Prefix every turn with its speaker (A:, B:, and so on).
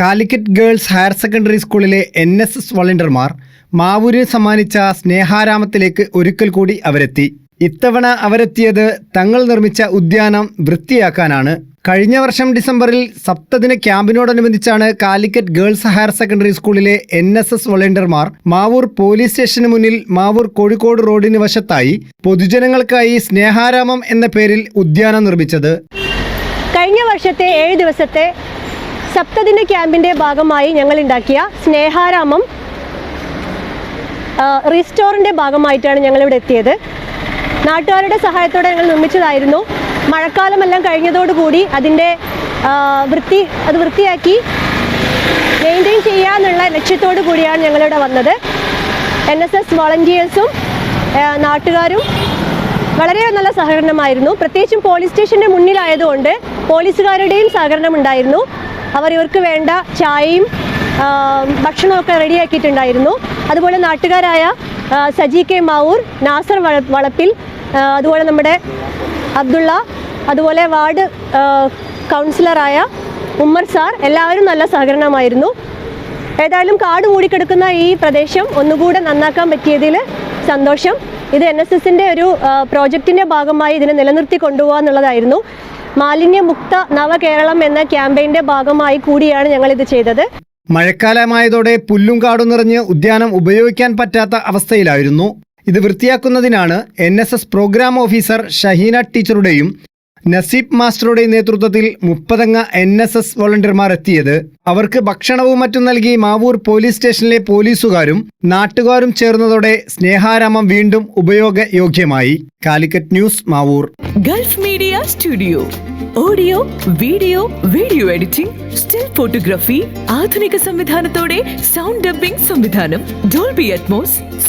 A: Calicut girls higher secondary സ്കൂളിലെ N S S വളണ്ടിയർമാർ മാവൂരിൽ സമ്മാനിച്ച സ്നേഹാരാമത്തിലേക്ക് ഒരിക്കൽ കൂടി അവരെത്തി. ഇത്തവണ അവരെത്തിയത് തങ്ങൾ നിർമ്മിച്ച ഉദ്യാനം വൃത്തിയാക്കാനാണ്. കഴിഞ്ഞ വർഷം ഡിസംബറിൽ സപ്തദിന ക്യാമ്പിനോടനുബന്ധിച്ചാണ് കാലിക്കറ്റ് ഗേൾസ് ഹയർ സെക്കൻഡറി സ്കൂളിലെ എൻ എസ് എസ് വളണ്ടിയർമാർ മാവൂർ പോലീസ് സ്റ്റേഷന് മുന്നിൽ മാവൂർ കോഴിക്കോട് റോഡിന് വശത്തായി പൊതുജനങ്ങൾക്കായി സ്നേഹാരാമം എന്ന പേരിൽ ഉദ്യാനം നിർമ്മിച്ചത്.
B: കഴിഞ്ഞ വർഷത്തെ ഏഴ് ദിവസത്തെ സപ്തദിന ക്യാമ്പിന്റെ ഭാഗമായി ഞങ്ങൾ ഉണ്ടാക്കിയ സ്നേഹാരാമം റീസ്റ്റോറിന്റെ ഭാഗമായിട്ടാണ് ഞങ്ങളിവിടെ എത്തിയത്. നാട്ടുകാരുടെ സഹായത്തോടെ ഞങ്ങൾ നിർമ്മിച്ചതായിരുന്നു. മഴക്കാലമെല്ലാം കഴിഞ്ഞതോടുകൂടി അതിന്റെ വൃത്തി അത് വൃത്തിയാക്കി മെയിന്റെയിൻ ചെയ്യാന്നുള്ള ലക്ഷ്യത്തോടു കൂടിയാണ് ഞങ്ങളിവിടെ വന്നത്. എൻ എസ് എസ് വോളണ്ടിയേഴ്സും നാട്ടുകാരും വളരെ നല്ല സഹകരണമായിരുന്നു. പ്രത്യേകിച്ചും പോലീസ് സ്റ്റേഷന്റെ മുന്നിലായതുകൊണ്ട് പോലീസുകാരുടെയും സഹകരണം ഉണ്ടായിരുന്നു. അവർ ഇവർക്ക് വേണ്ട ചായയും ഭക്ഷണമൊക്കെ റെഡിയാക്കിയിട്ടുണ്ടായിരുന്നു. അതുപോലെ നാട്ടുകാരായ സജി കെ മാവൂർ നാസർ വള- വളപ്പിൽ അതുപോലെ നമ്മുടെ അബ്ദുള്ള അതുപോലെ വാർഡ് കൗൺസിലറായ ഉമ്മർ സാർ എല്ലാവരും നല്ല സഹകരണമായിരുന്നു. ഏതായാലും കാട് മൂടിക്കിടക്കുന്ന ഈ പ്രദേശം ഒന്നുകൂടെ നന്നാക്കാൻ പറ്റിയതിൽ സന്തോഷം. ഇത് എൻ എസ് എസിന്റെ ഒരു പ്രോജക്റ്റിന്റെ ഭാഗമായി ഇതിനെ നിലനിർത്തി കൊണ്ടുപോകുക എന്നുള്ളതായിരുന്നു മാലിന്യമുക്ത നവകേരളം എന്ന ക്യാമ്പയിന്റെ ഭാഗമായി കൂടിയാണ് ഞങ്ങൾ ഇത് ചെയ്തത്.
A: മഴക്കാലമായതോടെ പുല്ലും കാടും നിറഞ്ഞ് ഉദ്യാനം ഉപയോഗിക്കാൻ പറ്റാത്ത അവസ്ഥയിലായിരുന്നു. ഇത് വൃത്തിയാക്കുന്നതിനാണ് എൻ പ്രോഗ്രാം ഓഫീസർ ഷഹീന ടീച്ചറുടെയും നസീബ് മാസ്റ്ററുടെ നേതൃത്വത്തിൽ മുപ്പതംഗ എൻ എസ് എസ് വോളണ്ടിയർമാർ എത്തിയത്. അവർക്ക് ഭക്ഷണവും മറ്റും നൽകി മാവൂർ പോലീസ് സ്റ്റേഷനിലെ പോലീസുകാരും നാട്ടുകാരും ചേർന്നതോടെ സ്നേഹാരാമം വീണ്ടും ഉപയോഗയോഗ്യമായി. Calicut news Mavoor.
C: Gulf media studio. Audio video video editing still photography ആധുനിക സംവിധാനത്തോടെ സൗണ്ട് ഡബ്ബിംഗ് സംവിധാനം Dolby Atmos